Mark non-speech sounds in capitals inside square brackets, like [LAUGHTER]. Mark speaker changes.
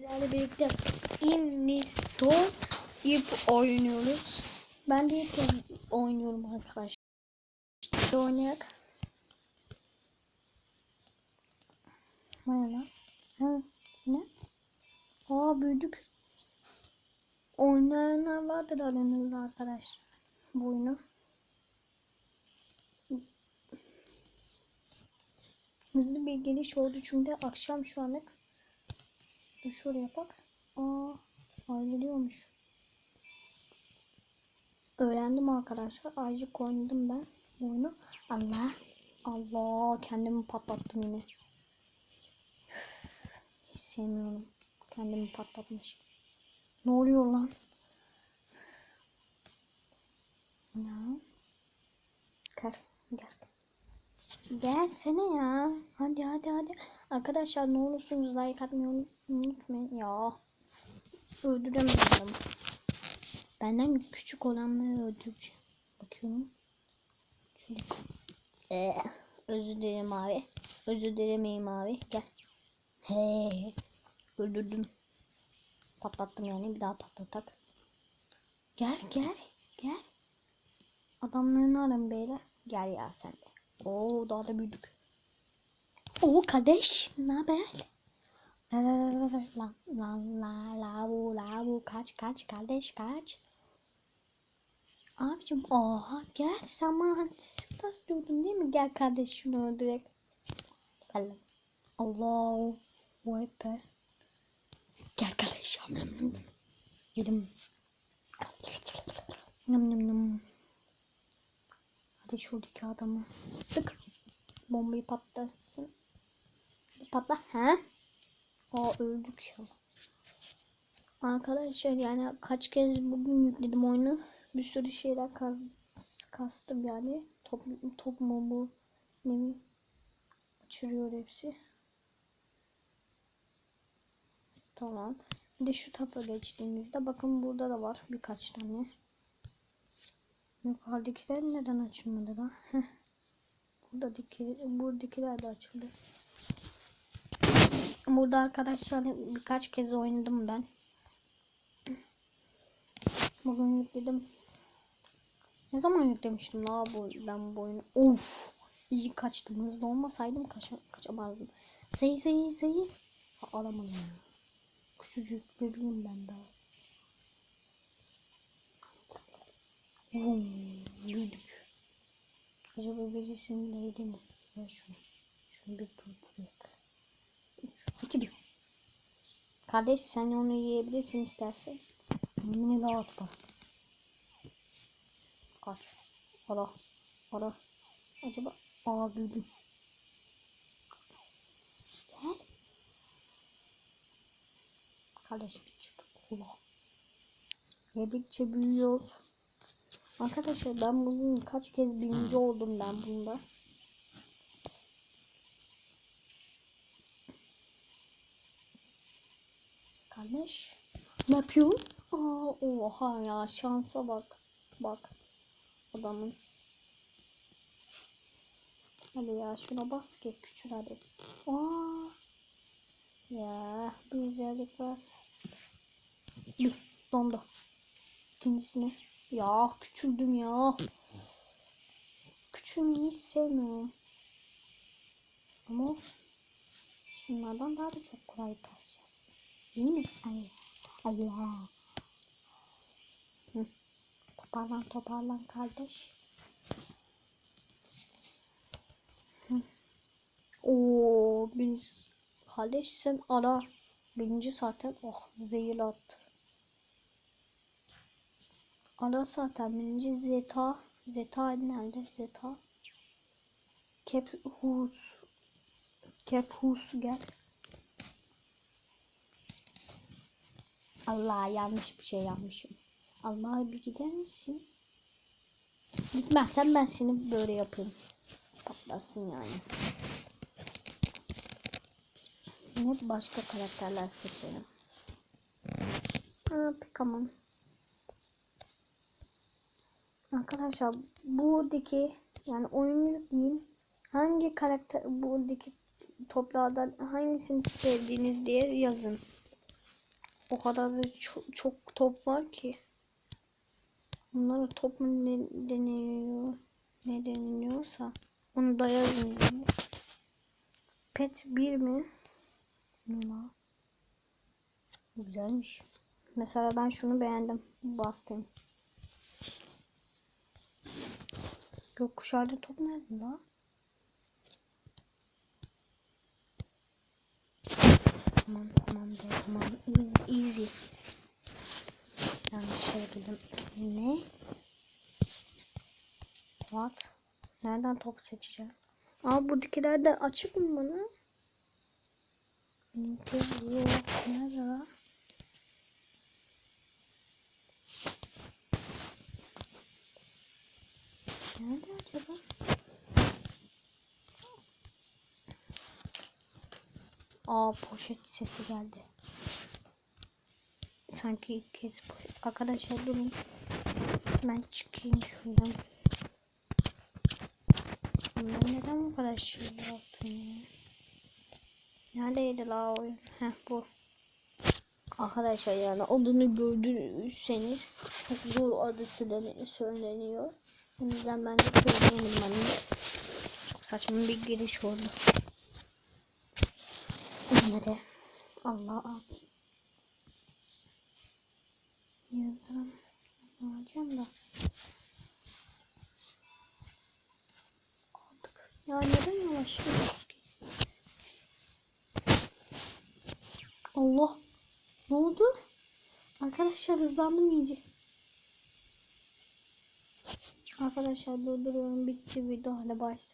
Speaker 1: sizlerle birlikte Innisto ip oynuyoruz. Ben de ip oynuyorum arkadaşlar. Oynayak. Ne lan? Ha, ne? Aa büyüdük. Oynayanlar vardır aranızda arkadaşlar. Bu oyunu. Hızlı bir geliş oldu çünkü akşam şu anlık. Dur şuraya bak. Aa, ayrılıyormuş. Öğrendim arkadaşlar. Aycık oynadım ben oyunu. Allah. Allah kendimi patlattım yine. Hiç sevmiyorum. Kendimi patlatmış. Ne oluyor lan? Ne? Gel. Gel. Gelsene ya. Hadi hadi hadi. Arkadaşlar ne olursunuz like atmayı unutmayın. Ya. Öldüremedim. Benden küçük olanları öldüreceğim. Bakıyorum. Şöyle. Ee, özür dilerim abi. Özür dilemeyim abi. Gel. He. Öldürdüm. Patlattım yani. Bir daha patlatak. Gel gel. Gel. Adamlarını arın beyler. Gel ya sen de. Oo daha da büyüdük. Oo kardeş ne haber? La la la la bu la bu kaç kaç kardeş kaç. Abicim oha gel sen bana tas diyordun değil mi? Gel kardeş şunu. Gel. Allah o ekber. Gel kardeş. Nam nam nam. Yedim. Nam nam. Hadi şuradaki adamı sık. Bombayı patlatsın. Patla. He? Aa öldük ya. Arkadaşlar yani kaç kez bugün yükledim oyunu. Bir sürü şeyler kaz, kastım yani. Top, top mu bu? Ne mi? Uçuruyor hepsi. Tamam. Bir de şu tapa geçtiğimizde bakın burada da var birkaç tane. Yukarıdakiler neden açılmadı lan? [LAUGHS] Heh. Buradaki, buradakiler de açıldı. Burada arkadaşlar birkaç kez oynadım ben. Bugün yükledim. Ne zaman yüklemiştim la bu ben bu oyunu? Of! İyi kaçtım. Hızlı olmasaydım kaç, kaçamazdım. Zey zey zey. Ha, alamadım. Küçücük bebeğim ben daha. Vum, büyüdük. Acaba birisinin neydi mi? Ya şunu. Şunu bir durdurak. 3, 2, 1. Kardeş sen onu yiyebilirsin istersen. Rahat bak. Kaç. Ara. Ara. Acaba. Aa büyüdüm. Gel. Kardeş bir çık. Ula. Yedikçe büyüyoruz. Arkadaşlar ben bugün kaç kez birinci oldum ben bunda. Kardeş. Ne yapıyorsun? Aa, oha ya şansa bak. Bak. Adamın. Hadi ya şuna bas ki küçül hadi. Aa. Ya bir güzellik varsa. Dur dondu. İkincisine. Ya küçüldüm ya. Küçülmeyi hiç sevmiyorum. Ama olsun. Şunlardan daha da çok kolay kasacağız. Değil mi? Ay. Allah. Hı. Toparlan toparlan kardeş. Hı. Oo, biz kardeş sen ara. Birinci zaten oh zehir attı. Ara zaten birinci Zeta. Zeta nerede? Zeta. Kephus. Kephus gel. Allah yanlış bir şey yapmışım. Allah bir gider misin? Gitmezsen ben seni böyle yapayım. Patlasın yani. Ne başka karakterler seçelim. Ha, Pikaman. Arkadaşlar buradaki yani oyunu diyeyim hangi karakter buradaki toplardan hangisini sevdiğiniz diye yazın. O kadar da çok, çok top var ki. Bunlara top mu ne deniyor? Ne deniliyorsa onu da yazın. yani. Pet 1 mi? Numa. Güzelmiş. Mesela ben şunu beğendim. Bastım. Gökkuşağıda top nerede la? Tamam tamam tamam. Easy. Yanlış şey dedim. Ne? What? Nereden top seçeceğim? Aa buradakiler de açık mı bana? Benimki yok. Nerede la? Nerede acaba? Aa poşet sesi geldi. Sanki ilk kez poşet. Arkadaşlar durun. Ben çıkayım şuradan. Ben neden bu kadar şey yaptım ya? Neredeydi la oyun? Heh bu. Arkadaşlar yani adını gördüyseniz çok zor adı söyleni- söyleniyor. O yüzden ben de söyleyemedim hani. Çok saçma bir giriş oldu. Yine de Allah Yazarım. Alacağım da. Aldık. Ya neden yavaş gidiyoruz ki? Allah. Ne oldu? Arkadaşlar hızlandım iyice. Arkadaşlar durduruyorum. Bitti video. Hadi başla.